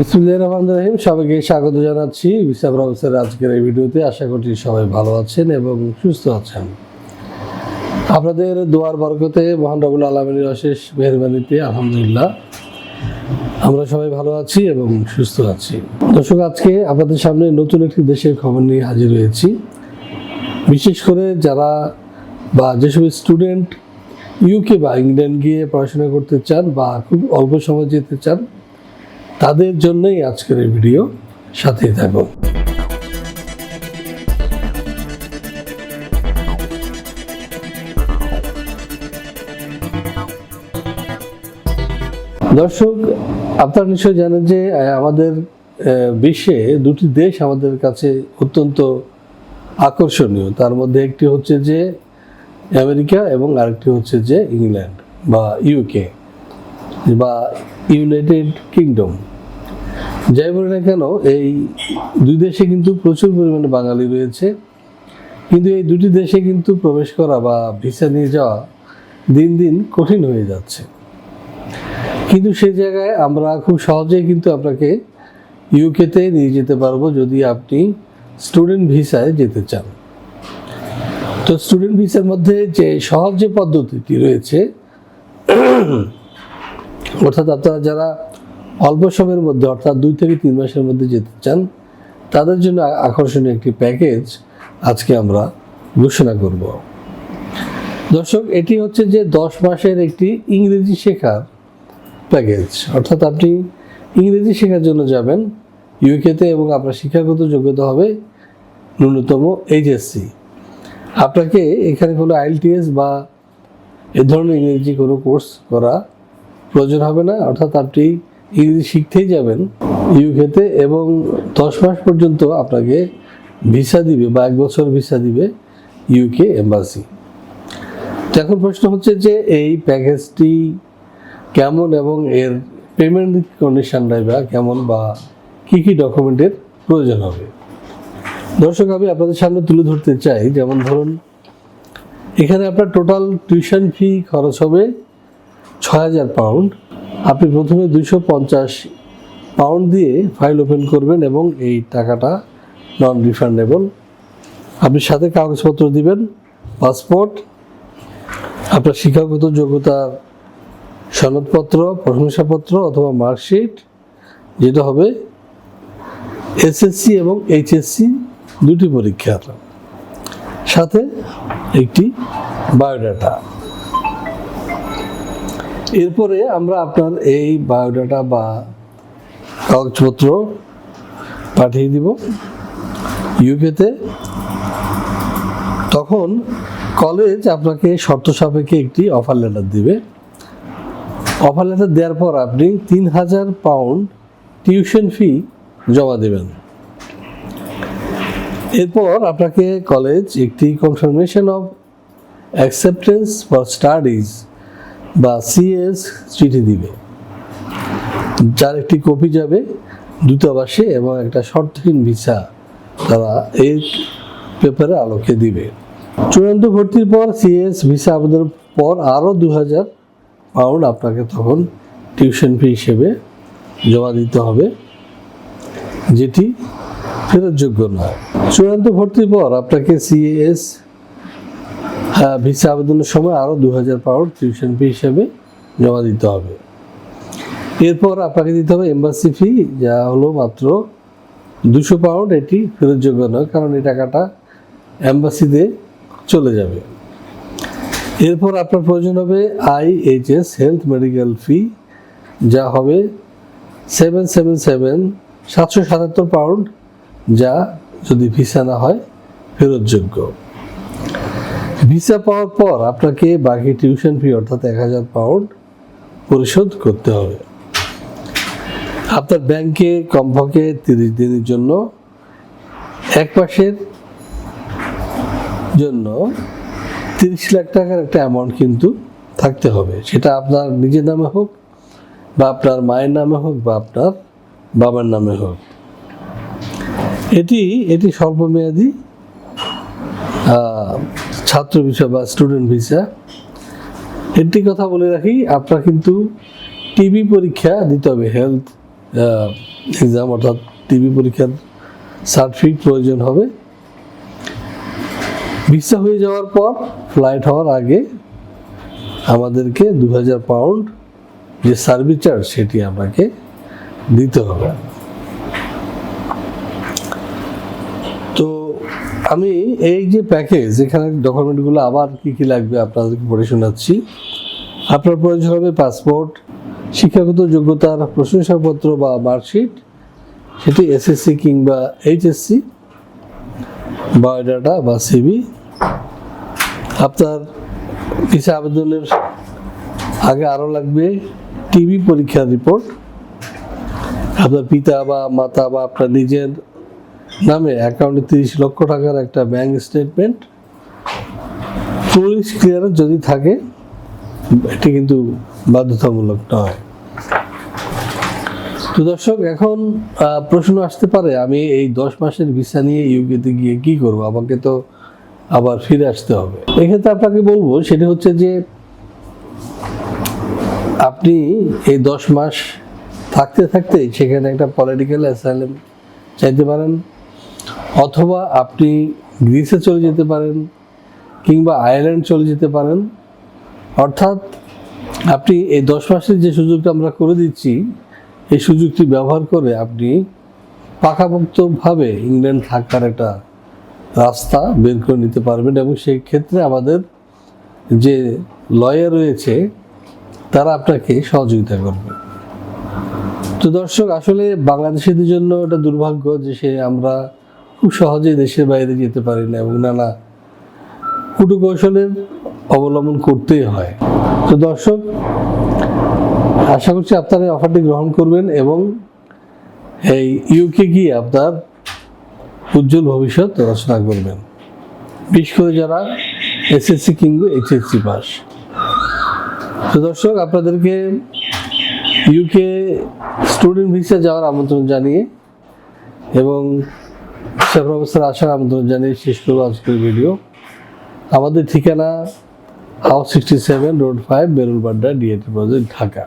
বিসমুল্লাহ সবাইকে স্বাগত জানাচ্ছি। ভিসা প্রফেসর আজকের এই ভিডিওতে আশা করছি সবাই ভালো আছেন এবং সুস্থ আছেন। আপনাদের দোয়ার বরকতে মহান রবুল আলমিনের অশেষ মেহরবানিতে, আলহামদুলিল্লাহ, আমরা সবাই ভালো আছি এবং সুস্থ আছি। দর্শক, আজকে আপনাদের সামনে নতুন একটি দেশের খবর নিয়ে হাজির হয়েছি। বিশেষ করে যারা বা যেসব স্টুডেন্ট ইউকে বা ইংল্যান্ড গিয়ে পড়াশোনা করতে চান বা খুব অল্প সময় যেতে চান তাদের জন্যই আজকের এই ভিডিও। সাথেই থাকুন। দর্শক, আপনারা নিশ্চয়ই জানেন যে আমাদের বিশ্বে দুটি দেশ আমাদের কাছে অত্যন্ত আকর্ষণীয়। তার মধ্যে একটি হচ্ছে যে, আমেরিকা এবং আরেকটি হচ্ছে যে, ইংল্যান্ড বা ইউকে বা ইউনাইটেড কিংডম যাই বলে না কেন, এই দুই দেশে কিন্তু প্রচুর পরিমাণে বাঙালি রয়েছে। কিন্তু এই দুটি দেশে কিন্তু প্রবেশ করা বা ভিসা নিয়ে যাওয়া দিন দিন কঠিন হয়ে যাচ্ছে। কিন্তু সে জায়গায় আমরা খুব সহজেই কিন্তু আপনাকে ইউকেতে নিয়ে যেতে পারব যদি আপনি স্টুডেন্ট ভিসায় যেতে চান। তো স্টুডেন্ট ভিসার মধ্যে যে সহজ যে পদ্ধতিটি রয়েছে, অর্থাৎ আপনারা যারা অল্প সময়ের মধ্যে, অর্থাৎ দুই থেকে তিন মাসের মধ্যে যেতে চান, তাদের জন্য আকর্ষণীয় একটি প্যাকেজ আজকে আমরা ঘোষণা করব। দর্শক, এটি হচ্ছে যে দশ মাসের একটি ইংরেজি শেখার প্যাকেজ অর্থাৎ আপনি ইংরেজি শেখার জন্য যাবেন ইউকেতে এবং আপনার শিক্ষাগত যোগ্যতা হবে ন্যূনতম এইচএসসি আপনাকে এখানে কোনো আইএলটিএস বা এ ধরনের ইংরেজি কোনো কোর্স করা প্রয়োজন হবে না। অর্থাৎ আপনি ইংরেজি শিখতেই যাবেন ইউকেতে এবং দশ মাস পর্যন্ত আপনাকে ভিসা দিবে বা এক বছর ভিসা দিবে ইউকে এম্বাসি এখন প্রশ্ন হচ্ছে যে এই প্যাকেজটি কেমন এবং এর পেমেন্ট কন্ডিশনটাই বা কেমন বা কী কী ডকুমেন্টের প্রয়োজন হবে? দর্শক, আমি আপনাদের সামনে তুলে ধরতে চাই, যেমন ধরুন, এখানে আপনার টোটাল টিউশন ফি খরচ হবে ছয় হাজার পাউন্ড আপনি প্রথমে দুইশো পঞ্চাশ পাউন্ড দিয়ে ফাইল ওপেন করবেন এবং এই টাকাটা নন রিফান্ডেবল আপনি সাথে কাগজপত্র দিবেন পাসপোর্ট আপনার শিক্ষাগত যোগ্যতার সনদপত্র, প্রশংসাপত্র অথবা মার্কশিট যেটা হবে এসএসসি এবং এইচএসসি দুটি পরীক্ষার সাথে একটি বায়োডাটা এরপরে আমরা আপনার এই বায়োডাটা বা কাগজপত্র পাঠিয়ে দিব ইউকেতে তখন কলেজ আপনাকে শর্ত সাপেক্ষে একটি অফার লেটার দিবে। অফার লেটার দেওয়ার পর আপনি তিন হাজার পাউন্ড টিউশন ফি জমা দেবেন। এরপর আপনাকে কলেজ একটি confirmation of acceptance for studies বা সিএস চিঠি দিবে। যার একটি কপি যাবে দূতাবাসে এবং একটা শর্তহীন ভিসা তারা এই পেপারে আলোকে দিবে। চূড়ান্ত ভর্তির পর সিএস ভিসা আবেদনের পর আরও দু হাজার পাউন্ড আপনাকে তখন টিউশন ফি হিসেবে জমা দিতে হবে, যেটি ফেরতযোগ্য নয়। চূড়ান্ত ভর্তির পর আপনাকে সিএস ভিসা আবেদনের সময় আরও দু হাজার পাউন্ড টিউশন ফি হিসেবে জমা দিতে হবে। এরপর আপনাকে দিতে হবে এম্বাসি ফি যা হলো মাত্র দুশো পাউন্ড। এটি ফেরতযোগ্য নয়, কারণ এই টাকাটা অ্যাম্বাসিতে চলে যাবে। এরপর আপনার প্রয়োজন হবে আইএইচএস হেলথ মেডিকেল ফি যা হবে সেভেন সেভেন সেভেন সাতশো সাতাত্তর পাউন্ড, যা যদি ভিসা না হয় ফেরতযোগ্য ভিসা পাওয়ার পর আপনাকে বাকি টিউশন ফি অর্থাৎ এক হাজার পাউন্ড পরিশোধ করতে হবে। আপনার ব্যাংকে কমপক্ষে তিরিশ দিনের জন্য, এক মাসের জন্য তিরিশ লাখ টাকার একটা অ্যামাউন্ট কিন্তু থাকতে হবে। সেটা আপনার নিজের নামে হোক বা আপনার মায়ের নামে হোক বা আপনার বাবার নামে হোক। এটি এটি স্বল্পমেয়াদী ছাত্র ভিসা বা স্টুডেন্ট ভিসা। একটি কথা বলে রাখি, আপনার কিন্তু টিবি পরীক্ষা দিতে হবে হেলথ এক্সাম অর্থাৎ টিভি পরীক্ষার সার্টিফিকেট প্রয়োজন হবে। ভিসা হয়ে যাওয়ার পর ফ্লাইট হওয়ার আগে আমাদেরকে দু হাজার পাউন্ড যে সার্ভিস চার্জ সেটি আপনাকে দিতে হবে তো আমি এই যে প্যাকেজ এখানে ডকুমেন্টগুলো আবার কি কি লাগবে আপনাদেরকে পড়ে শোনাচ্ছি। আপনার প্রয়োজন হবে পাসপোর্ট শিক্ষাগত যোগ্যতার প্রশংসাপত্র বা মার্কশিট সেটি এসএসসি কিংবা এইচএসসি বায়োডাটা বা সিবি আপনার ভিসা আবেদনের আগে আরও লাগবে টিভি পরীক্ষার রিপোর্ট আপনার পিতা বা মাতা বা আপনার নিজের নামে অ্যাকাউন্টে তিরিশ লক্ষ টাকার একটা ব্যাংক স্টেটমেন্ট পুলিশ ক্লিয়ারেন্স যদি থাকে, এটি কিন্তু বাধ্যতামূলক নয়। তো দর্শক, এখন প্রশ্ন আসতে পারে, আমি এই দশ মাসের ভিসা নিয়ে ইউকেতে গিয়ে কি করব? আমাকে তো আবার ফিরে আসতে হবে। এক্ষেত্রে আপনাকে বলব, সেটা হচ্ছে যে আপনি এই দশ মাস থাকতে থাকতে সেখানে একটা পলিটিক্যাল অ্যাসাইলেম চাইতে পারেন। অথবা আপনি গ্রিসে চলে যেতে পারেন কিংবা আয়ারল্যান্ড চলে যেতে পারেন। অর্থাৎ আপনি এই দশ মাসের যে সুযোগটা আমরা করে দিচ্ছি, এই সুযোগটি ব্যবহার করে আপনি পাকাপোক্তভাবে ইংল্যান্ড থাকার একটা রাস্তা বের করে নিতে পারবেন এবং সেই ক্ষেত্রে আমাদের যে লয়ার রয়েছে, তারা আপনাকে সহযোগিতা করবে। তো দর্শক, আসলে বাংলাদেশিদের জন্য এটা দুর্ভাগ্য যে সে আমরা খুব সহজেই দেশের বাইরে যেতে পারি না এবং নানা কুটুকৌশলের অবলম্বন করতেই হয়। তো দর্শক, আশা করছি আপনারা অফারটি গ্রহণ করবেন এবং এই ইউকে গিয়ে আপনার উজ্জ্বল ভবিষ্যৎ রচনা করবেন। বিশেষ করে যারা এসএসসি কিংবা এইচএসসি পাস। তো দর্শক, আপনাদেরকে ইউকে স্টুডেন্ট ভিসা যাওয়ার আমন্ত্রণ জানিয়ে এবং শিক্ষা আশা আসার আমন্ত্রণ জানিয়ে শেষ করব আজকের ভিডিও আমাদের ঠিকানা house sixty seven road five Berulbadda DAT project Dhaka.